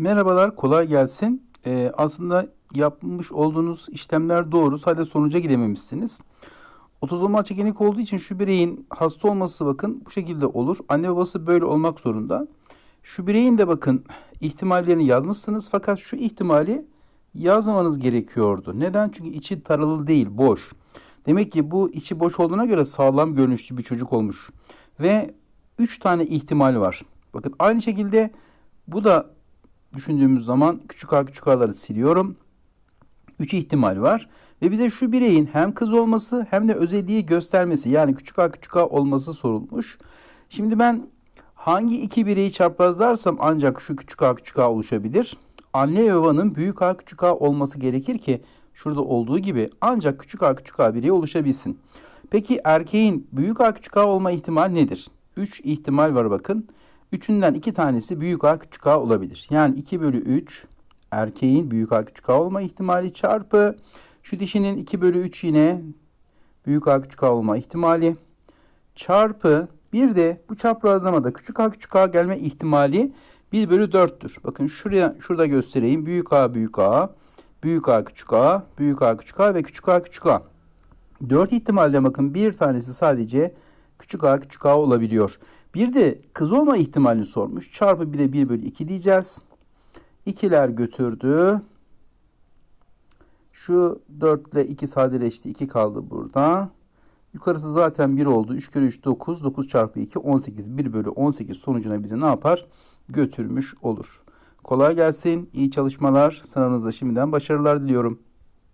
Merhabalar, kolay gelsin. Ee, aslında yapmış olduğunuz işlemler doğru, sadece sonuca gidememişsiniz. Otozoma çekinik olduğu için şu bireyin hasta olması bakın bu şekilde olur. Anne babası böyle olmak zorunda. Şu bireyin de bakın ihtimallerini yazmışsınız fakat şu ihtimali yazmamanız gerekiyordu. Neden? Çünkü içi taralı değil, boş. Demek ki bu içi boş olduğuna göre sağlam görünüşlü bir çocuk olmuş. Ve 3 tane ihtimal var. Bakın aynı şekilde bu da düşündüğümüz zaman küçük a küçük a'ları siliyorum. 3 ihtimal var. Ve bize şu bireyin hem kız olması hem de özelliği göstermesi yani küçük a küçük a olması sorulmuş. Şimdi ben hangi iki bireyi çaprazlarsam ancak şu küçük a küçük a oluşabilir. Anne ve babanın büyük a küçük a olması gerekir ki şurada olduğu gibi ancak küçük a küçük a bireyi oluşabilsin. Peki erkeğin büyük a küçük a olma ihtimali nedir? 3 ihtimal var bakın. Üçünden iki tanesi büyük A küçük A olabilir. Yani 2 bölü 3 erkeğin büyük A küçük A olma ihtimali çarpı şu dişinin 2 bölü 3 yine büyük A küçük A olma ihtimali çarpı bir de bu çaprazlamada küçük A küçük A gelme ihtimali 1 bölü 4'tür. Bakın şuraya şurada göstereyim. Büyük A büyük A, büyük A küçük A, büyük A küçük A ve küçük A küçük A. 4 ihtimalde bakın bir tanesi sadece küçük a küçük a olabiliyor. Bir de kız olma ihtimalini sormuş. Çarpı bir de 1 bölü 2 diyeceğiz. İkiler götürdü. Şu 4 ile 2 sadeleşti. 2 kaldı burada. Yukarısı zaten 1 oldu. 3 kere 3 9. 9 çarpı 2 18. 1 bölü 18 sonucuna bize ne yapar? Götürmüş olur. Kolay gelsin. İyi çalışmalar. Sınavınızda şimdiden başarılar diliyorum.